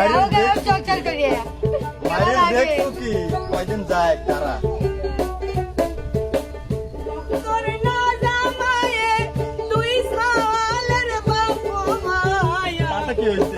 গাও গাও চকচক করে আরে দেখছ কি কয়দিন যায় তারা? কি হয়েছে?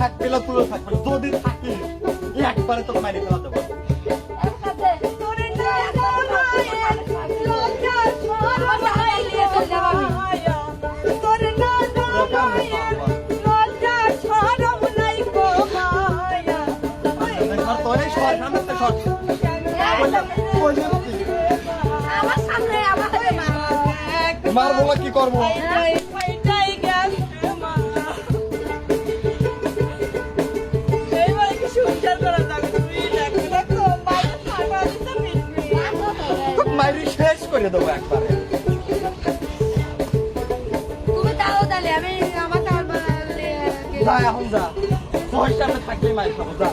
থাকবে না তুলো থাকবে যদি থাকি একবারে তোকে মারি ফেলা দেবো মারবো না কি করব? করে দেবো একবারে। তুমি দাও তাহলে আমি আমার তার বানালে যা এখন যা। তোর সামনে থাকলে মাই খাব যা।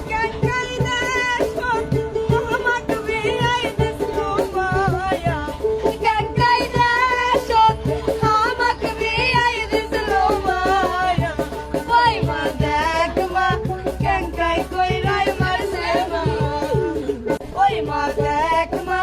Come on.